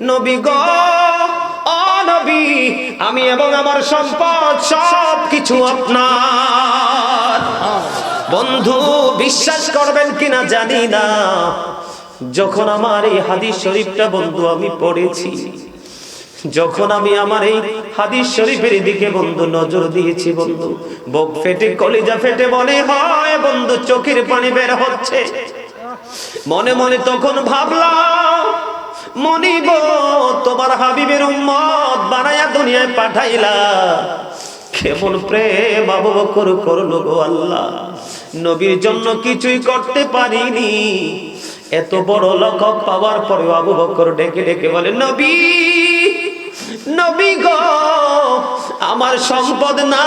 নবী গো আমি এবং আমার সম্পদ সব কিছু আপনার। বন্ধু, বিশ্বাস করবেন কিনা জানি না। যখন আমার এই হাদিস শরীফটা, বন্ধু, আমি পড়েছি, যখন আমি আমার এই হাদিস শরীফের দিকে, বন্ধু, নজর দিয়েছি, বন্ধু, বুক ফেটে, কলিজা ফেটে মনে হয়, বন্ধু, চোখের পানি বের হচ্ছে। মনে মনে তখন ভাবলাম মনিব তোমার হাবিবের উম্মত বানায়া দুনিয়ায় পাঠাইলা। কেমন প্রেম আবু বকর করল গো আল্লাহ। নবীর জন্য কিছুই করতে পারিনি। এত বড় লক্ষ্য পাওয়ার পরে আবু বকর ডেকে ডেকে বলে নবী নবী গো আমার সম্পদ না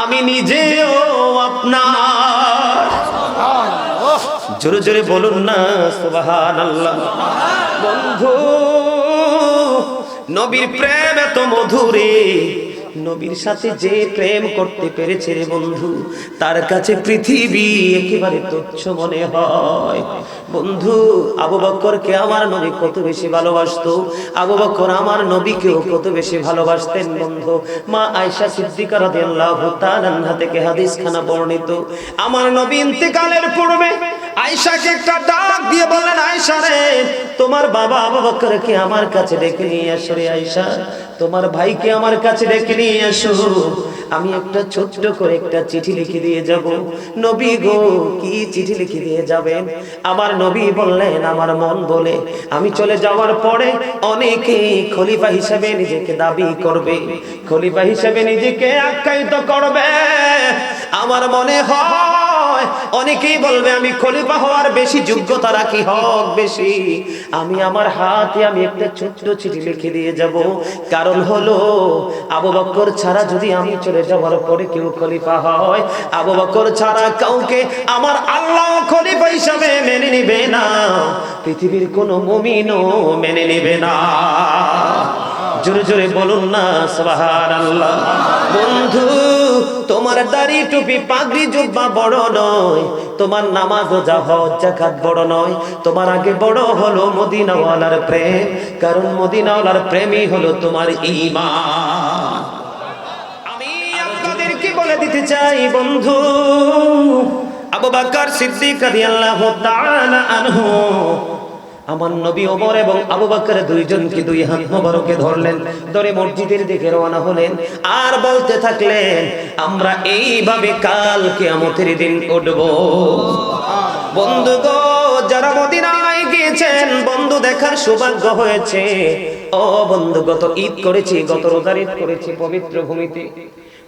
আমি নিজেও আপনার। জোরে জোরে বলুন না সুবাহান আল্লাহ বন্ধু, নবীর প্রেম এত মধুরে। নবীর সাথে যে প্রেম করতে পেরেছে রে বন্ধু, তার কাছে পৃথিবী একেবারে তুচ্ছ মনে হয়। বন্ধু, আবু বক্করকে আমার নবী কত বেশি ভালোবাসতো। আবু বক্কর আমার নবীকেও কত বেশি ভালোবাসতেন বন্ধু। মা আয়েশা সিদ্দিকা রাদিয়াল্লাহু তাআলা থেকে হাদিস খানা বর্ণিত। আমার নবী ইন্তেকালের পূর্বে আয়েশাকে একটা ডাক দিয়ে বললেন, আয়েশা রে, তোমার বাবা আবু বকরকে আমার কাছে ডেকে নিয়ে আসো রে আয়েশা। তোমার ভাইকে আমার কাছে ডেকে নিয়ে আসো আমি একটা ছোট্ট করে একটা চিঠি লিখে দিয়ে যাব। নবী গো, কি চিঠি লিখে দিয়ে যাবেন? আমার নবী বললেন, আমার মন বলে, আমি চলে যাওয়ার পরে অনেকে খলিফা হিসেবে নিজেকে দাবি করবে। খলিফা হিসেবে নিজেকে আখ্যায়িত করবে। আমার মনে হয় অনেকেই বলবে, আমি খলিফা হওয়ার বেশি যোগ্যতা রাখি, হক বেশি। আমি আমার হাতে আমি একটা ছোট্ট চিঠি লিখে দিয়ে যাব। কারণ হলো, আবু বক্কর ছাড়া যদি আমি চলে যাওয়ার পরে কেউ খলিফা হয়, আবু বক্কর ছাড়া কাউকে আমার আল্লাহ খলিফা হিসাবে মেনে নিবে না। পৃথিবীর কোনো মুমিনও মেনে নিবে না। জোরে জোরে বলুন না সুবহান আল্লাহ বন্ধু তোমার দাড়ি টুপি পাগড়ি জুব্বা বড় নয়। তোমার নামাজ রোজা হজ জাকাত বড় নয়। তোমার আগে বড় হলো মদিনাওয়ালার প্রেম, কারণ মদিনাওয়ালার প্রেমই হলো তোমার ঈমান। আমি আপনাদেরকে বলে দিতে চাই, বন্ধু, আবু বকর সিদ্দিক রাদিয়াল্লাহু তাআলা আনহু আমার নবী ওমর এবং আবু বকর দুইজনকে দুই হাত মোবারকে ধরলেন ধরে মসজিদের দিকে রওনা হলেন আর বলতে থাকলেন, আমরা এইভাবে কাল কিয়ামতের দিন উঠব। বন্ধু গো, যারা মদিনায় গিয়েছেন, বন্ধু দেখার সৌভাগ্য হয়েছে। ও বন্ধু, গত ঈদ করেছি, গত রোজার ঈদ করেছি পবিত্র ভূমিতে।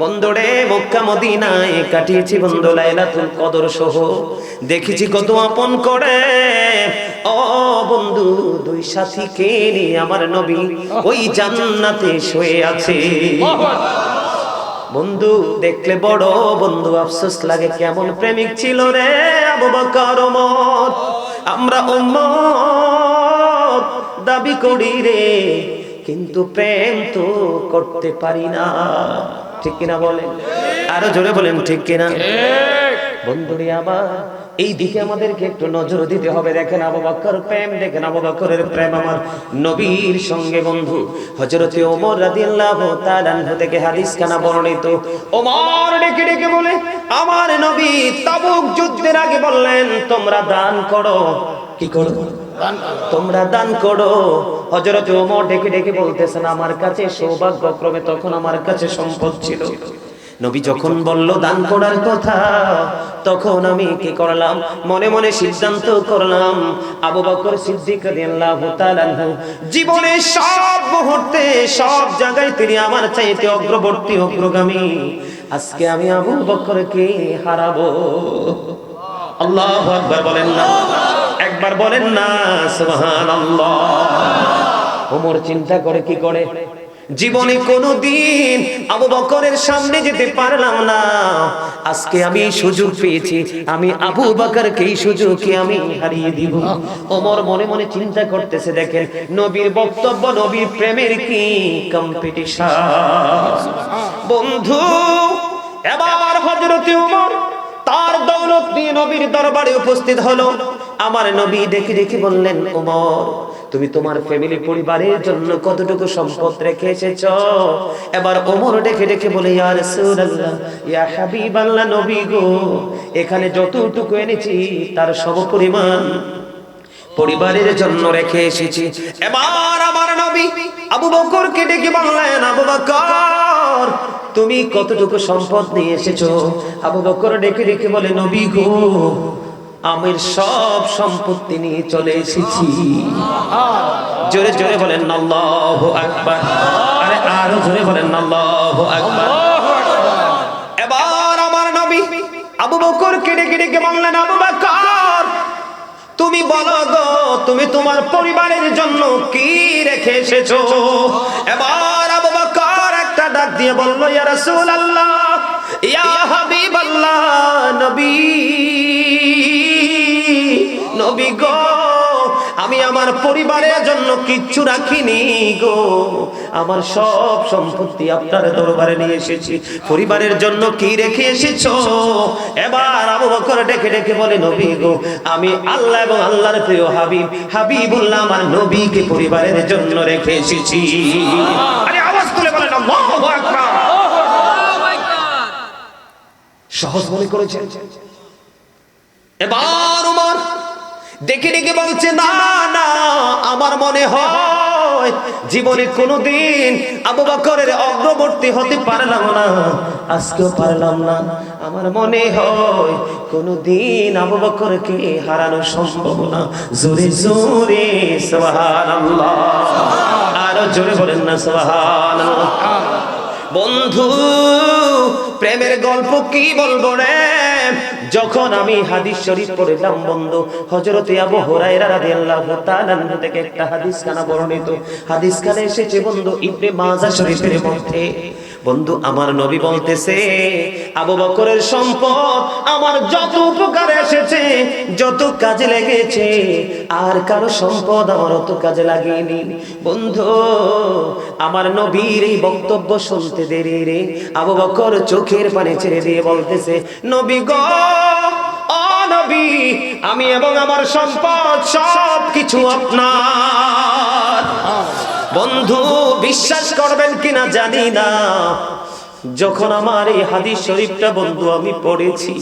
বন্ধুরে মক্কা মদিনায় কাটিয়েছি বন্ধু লাইলাতুল কদর সহ। দেখেছি কত আপন করে। ও বন্ধু, দুই সাথীকে নিয়ে আমার নবী ওই জান্নাতে শুয়ে আছে? বন্ধু, দেখলে বড় বন্ধু, আফসোস লাগে কেমন প্রেমিক ছিল রে আবু বকর আমরা উম্মত, দাবি করি রে, কিন্তু প্রেম তো করতে পারি না। ঠিক কিনা বলেন আরও জোরে বলেন, ঠিক কিনা? বন্ধুরে আবার এই দিকে আমাদেরকে একটু নজর দিতে হবে। দেখেন আবু প্রেম, দেখেন আবু বকরের প্রেম আমার। নবীর সঙ্গে বন্ধু, হযরতে ওমর রাদিয়াল্লাহু তাআলা থেকে হাদিস খানা বর্ণিত। ওমর ডেকে ডেকে বলে, আমার নবী তাবুক যুদ্ধের আগে বললেন, তোমরা দান করো। কি করো? তোমরা দান করো। হযরত ওমর ডেকে ডেকে বলতেছেন, আমার কাছে তখন আমার কাছে সম্পদ ছিল। নবী যখন বলল, দান করার কথা তখন আমি কি করলাম? মনে মনে সিদ্ধান্ত করলাম, আবু বকর সিদ্দিক জীবনে সব মুহূর্তে, সব জায়গায় তিনি আমার চাইতে অগ্রবর্তী, অগ্রগামী। আজকে আমি আবু বকরকে হারাবো। আল্লাহ বলেন না। একবার বলেন না সুবহানাল্লাহ। ওমর চিন্তা করে কি করে? জীবনে কোনো দিন আবু বকরের সামনে যেতে পারলাম না। আজকে আমি সুযোগ পেয়েছি আমি আবু বকরকে এই সুযোগকে আমি হারিয়ে দিব। ওমর মনে মনে চিন্তা করতেছে দেখেন নবীর বক্তব্য নবীর প্রেমের কি কম্পিটিশন বন্ধু এবার হযরতে ওমর তার দৌলত নিয়ে নবীর দরবারে উপস্থিত হলো। আমার নবী দেখে দেখে বললেন, ওমর, তুমি তোমার ফ্যামিলি পরিবারের জন্য কতটুকু সম্পদ রেখে এসেছ? এবার ওমর ডেকে ডেকে বলে, ইয়া রাসূলুল্লাহ, ইয়া হাবিবাল্লাহ নবী গো, এখানে যতটুকু এনেছি তার সম পরিমাণ পরিবারের জন্য রেখে এসেছি। এবার আমার নবী আবু বকরকে ডেকে বললেন, আবু বকর, তুমি কতটুকু সম্পদ নিয়ে এসেছ? আবু বকর ডেকে ডেকে বলে, নবী গো আমির সব সম্পত্তি নিয়ে চলে এসেছি। জোরে জোরে বলেন, আল্লাহু আকবার। আরে আরও জোরে বলেন, আল্লাহু আকবার। এবার আমার নবী আবু বকর কেটে কেটে কে বললেন, আবু বকর, তুমি বলো গো, তুমি তোমার পরিবারের জন্য কি রেখে এসেছ? এবার আবু বকর একটা ডাক দিয়ে বলল, ইয়া রাসূলুল্লাহ, ইয়া হাবিবাল্লাহ, নবী। নবী গো আমি আমার পরিবারের জন্য কিচ্ছু রাখিনি গো। আমার সব সম্পত্তি আপনার দরবারে নিয়ে এসেছি। পরিবারের জন্য কি রেখে এসেছ? এবার আবু বকর ডেকে ডেকে বলে নবী গো আমি আল্লাহ এবং আল্লাহর প্রিয় হাবিব হাবিবুল্লাহ আমার নবীকে পরিবারের জন্য রেখে এসেছি। আরে আওয়াজ তুলে বলেন আল্লাহু আকবার। সহজ মনে করেছেন? এবার দেখে দেখে বলছে, না না, আমার মনে হয় জীবনে কোনোদিন আবু বকরের অগ্রবর্তী হতে পারলাম না। আজকেও পারলাম না। আমার মনে হয় কোনোদিন আবু বকরকে হারানো সম্ভব না। জোরে জোরে আরও জোরে বলেন না, সুবহানাল্লাহ। বন্ধু প্রেমের গল্প কি বলব রে? যখন আমি হাদিস শরীফ পড়লাম, বন্ধু, হযরত আবু হুরায়রা রাদিয়াল্লাহু তাআলা থেকে একটা হাদিস খানা বর্ণিত। হাদিস কানে এসেছে, বন্ধু, ইবনে মাজাহ শরীফের মধ্যে। বন্ধু, আমার নবী বলতেছে, আবু বকরের সম্পদ আমার যত উপকারে এসেছে, যত কাজে লেগেছে, আর কারও সম্পদ আমার অত কাজে লাগেনি। বন্ধু, আমার নবীর এই বক্তব্য শুনতে দেরি রে। আবু বকর চোখের পানি ছেড়ে দিয়ে বলতেছে, নবী গো আমি এবং আমার সম্পদ সব কিছু আপনার। বন্ধু, বিশ্বাস করবেন কিনা জানি না। যখন আমার এই হাদিস শরীফটা, বন্ধু, আমি পড়েছি,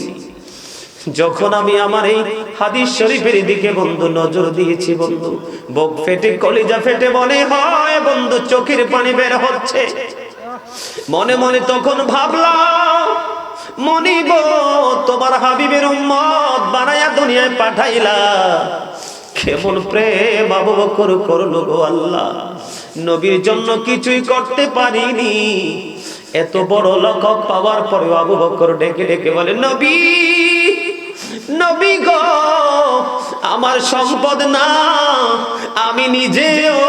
যখন আমি আমার এই হাদিস শরীফের দিকে, বন্ধু, নজর দিয়েছি, বন্ধু, বক ফেটে, কলিজা ফেটে মনে হয় বন্ধু, চোখের পানি বের হচ্ছে। মনে মনে তখন ভাবলাম, মনিব, তোমার হাবিবের উম্মত বানায়া দুনিয়ায় পাঠাইলা। কেমন প্রেম আবু বকর করল গো আল্লাহ। নবীর জন্য কিছুই করতে পারিনি। এত বড় লক্ষ্য পাওয়ার পরে আবু বকর ডেকে ডেকে বলে, নবী নবী গো, আমার সম্পদ না, আমি নিজেও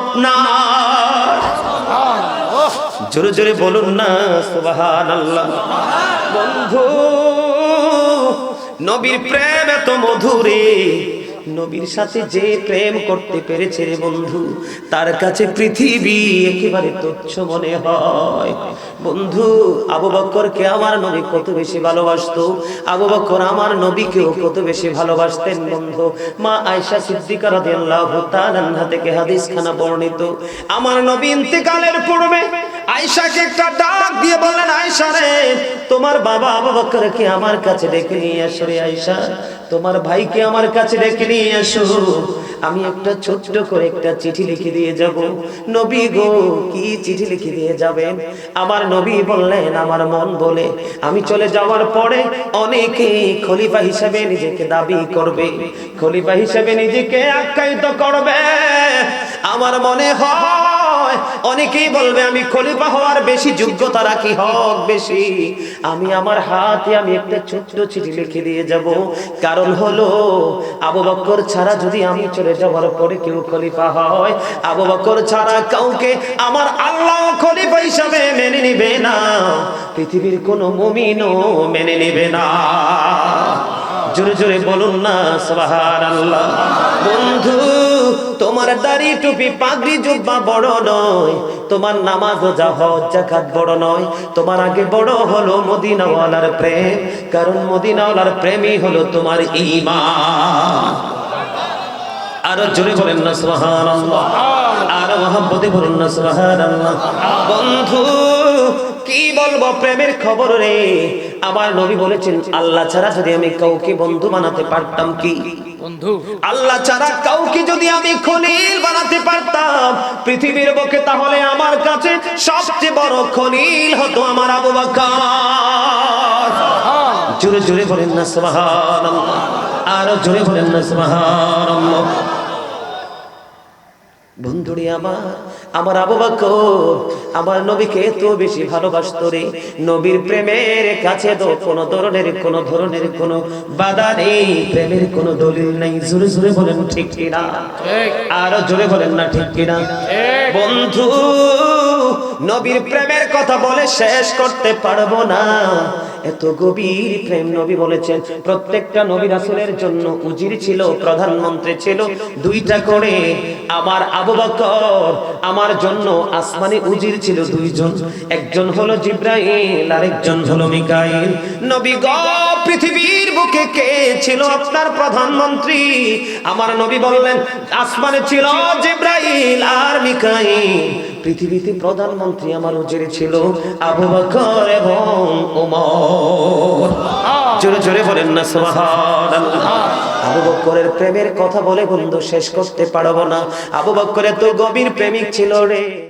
আপনার। জোরে জোরে বলুন না সুবাহান আল্লাহ বন্ধু, নবীর প্রেম এত মধুরে নবীর সাথে যে প্রেম করতে পেরেছে রে বন্ধু, তার কাছে পৃথিবী একেবারে তুচ্ছ মনে হয়। বন্ধু, আবু বক্করকে আমার নবী কত বেশি ভালোবাসতো? আবু বক্কর আমার নবীকেও কত বেশি ভালোবাসতেন বন্ধু? মা আয়েশা সিদ্দিকা রাদিয়াল্লাহু তাআলা থেকে হাদিস খানা বর্ণিত। আমার নবী ইন্তেকালের পূর্বে আয়েশাকে একটা ডাক দিয়ে বললেন, আয়েশা রে, তোমার বাবা আবু বকরকে আমার কাছে ডেকে নিয়ে আসো রে আয়েশা। তোমার ভাইকে আমার কাছে ডেকে নিয়ে আসো। আমি একটা ছোট্ট করে একটা চিঠি লিখে দিয়ে যাব। নবী গো, কি চিঠি লিখে দিয়ে যাবেন? আমার নবী বললেন, আমার মন বলে, আমি চলে যাওয়ার পরে অনেকে খলিফা হিসেবে নিজেকে দাবি করবে। খলিফা হিসেবে নিজেকে আখ্যায়িত করবে। আমার মনে হয় অনেকেই বলবে, আমি খলিফা হওয়ার বেশি যোগ্যতা রাখি, হক বেশি। আমি আমার হাতে আমি একটা ছোট্ট চিঠি লিখে দিয়ে যাব। কারণ হলো, আবু বক্কর ছাড়া যদি আমি চলে যাওয়ার পরে কেউ খলিফা হয়, আবু বক্কর ছাড়া কাউকে আমার আল্লাহ খলিফা হিসাবে মেনে নিবে না। পৃথিবীর কোনো মুমিনও মেনে নিবে না। জোরে জোরে বলুন না সুবহান আল্লাহ বন্ধু তোমার দাড়ি টুপি পাগড়ি জুব্বা বড় নয়। তোমার নামাজ রোজা হজ জাকাত বড় নয়। তোমার আগে বড় হলো মদিনাওয়ালার প্রেম, কারণ মদিনাওয়ালার প্রেমই হলো তোমার ঈমান। আরও জোরে বলেন না, সুবহানাল্লাহ। আরও মহব্বতে বলেন না, সুবহানাল্লাহ। বন্ধু কি বলব প্রেমের খবর রে? আমার নবী বলেছেন আল্লাহ ছাড়া যদি আমি কাউকে বন্ধু বানাতে পারতাম কি? বন্ধু। আল্লাহ ছাড়া কাউকে যদি আমি খলিল বানাতে পারতাম পৃথিবীর বুকে তাহলে আমার কাছে সবচেয়ে বড় খলিল হতো আমার আবু বকর। জোরে জোরে বলেন না সুবহানাল্লাহ। আরও জোরে বলেন না সুবহানাল্লাহ। বন্ধুরে আমার। আমার আবু বকর আমার নবীকে তো বেশি ভালোবাসতো রে। নবীর প্রেমের কাছে তো কোনো ধরনের কোনো ধরনের কোনো বাধা নেই। প্রেমের কোনো দলিল নেই। জোরে জোরে বলেন ঠিক কিনা? আরও জোরে বলেন না ঠিক কিনা। বন্ধু নবীর প্রেমের কথা বলে শেষ করতে পারব না। এত গভীর প্রেম নবী বলেছেন। প্রত্যেকটা নবী রাসূলের জন্য উজির ছিল প্রধানমন্ত্রী ছিল দুইটা করে। আমার আবু বকর আমার জন্য আসমানে উজির ছিল দুইজন। একজন হলো জিব্রাইল আরেকজন হলো মিকাইল। নবী গ পৃথিবীর বুকে কে ছিল আপনার প্রধানমন্ত্রী? আমার নবী বললেন আসমানে ছিল জিব্রাইল আর মিকাইল। পৃথিবীতে প্রধানমন্ত্রী আমার উজিরে ছিল আবু বকর এবং ওমর জোরে জোরে বলেন না, সুবহানাল্লাহ। আবু বকরের প্রেমের কথা বলে বন্ধু শেষ করতে পারব না। আবু বকরের তো গভীর প্রেমিক ছিল রে।